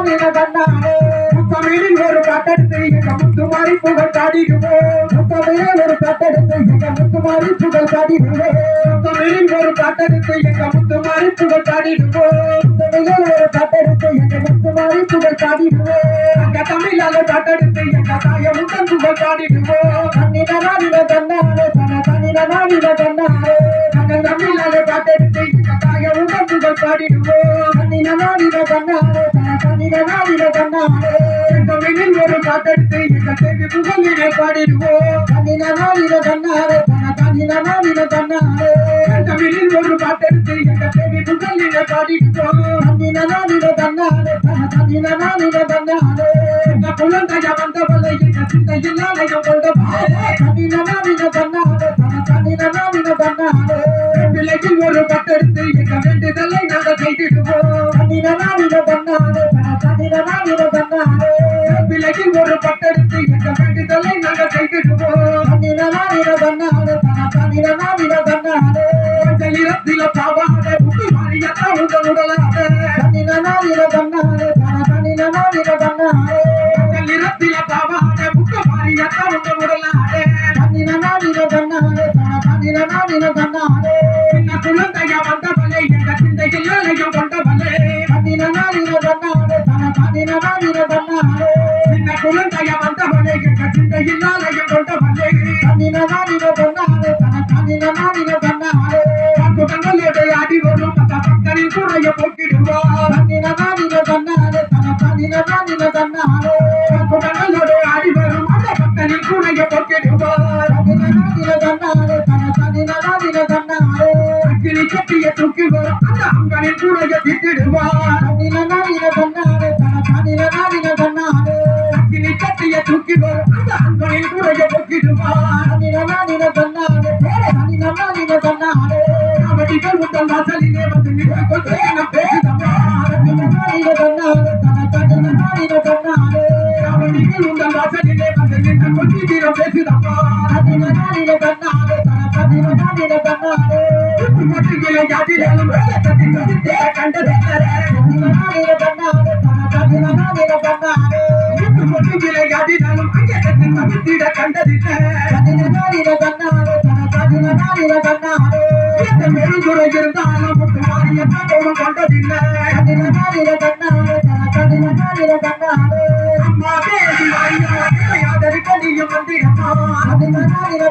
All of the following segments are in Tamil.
நானின தன்னானே முத்தமிழில் ஒரு பாட்டெடுத்து எங்க முத்துமாரி புகழ் பாடிடுவோம். முத்தமிழே ஒரு பட்டெடுத்து எங்க முத்துமாரி புகழ் பாடிடுவே முத்தமிழில் ஒரு பாட்டெடுத்து எங்க முத்துமாரி புகழ் பாடிடுவோம். முத்தமிழே ஒரு பட்டெடுத்து எங்க முத்துமாரி புகழ் பாடிடுவே அங்க தமிழால பாட்டெடுத்து எங்க தாயமுடன் புகழ் பாடிடுவோம். தன்னின நானின தன்னானே தன தன்னின நானின தன்னானே அங்க தமிழால பாட்டெடுத்து எங்க தாயமுடன் புகழ் பாடிடுவோம். தன்னின தன தன்னின தமிழில் ஒரு பாட்டெடுத்து எங்க தேவி புகழினை பாடிடுவோம் தன்னின நானின தன்னானே தன தன்னின நானின தன்னானே தமிழில் ஒரு பாட்டெடுத்து எங்க தேவி புகழினை பாடிடுவோம் தன்னின நானின தன்னானே தன தன்னின நானின தன்னானே எங்க குழந்தைய வந்தவளை எங்க சிந்தையில் பிள்ளையில் ஒரு பட்டெடுத்து எங்க வேண்டுதலை நாங்கள் செய்திடுவோம் தன்னின நானின தன்னானே தன தன்னின நானின தன்னானே கொஞ்சம் நிறத்தில பாவாட புக்கு மாறியத்தா உங்கள் உடலாக தன்னின நானின தன்னானே தன தன்னின நானின தன்னானே சின்ன குழந்தைய வந்தவளை எங்க சிந்தையில் நாளையும் கொண்டவளே தன்னின நானின தன்னானே தன தன்னின நானின தன்னானே சின்ன குழந்தைய வந்தவளை எங்க சிந்தையில் நாளையும் கொண்டவளே தன்னின நானின தன்னானே தன தன்னின நானின தன்னானே அடி வரும் அந்த பக்தரின் கூடைய நானின தன்னானே அக்கினி சட்டிய தூக்கி வரும் அந்த அங்கனின் கூடைய திட்டிடுவார் தன்னின நானின தன்னானே தன தன்னின நானின தன்னானே அக்கினி சட்டிய தூக்கி வரும் அந்த அங்கனின் கூடைய போக்கிடுவார் தன்னின நானின தன்னானே தன்னின நானின தன்னானே அவடிகள் உங்கள் வாசலிலே வந்து நின்று கொண்டு என்ன தன்னானே அம்மா தேவி வாரியாதரி கடியும் வந்திரம்மா தன்னின நானின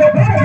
ஒருத்தர்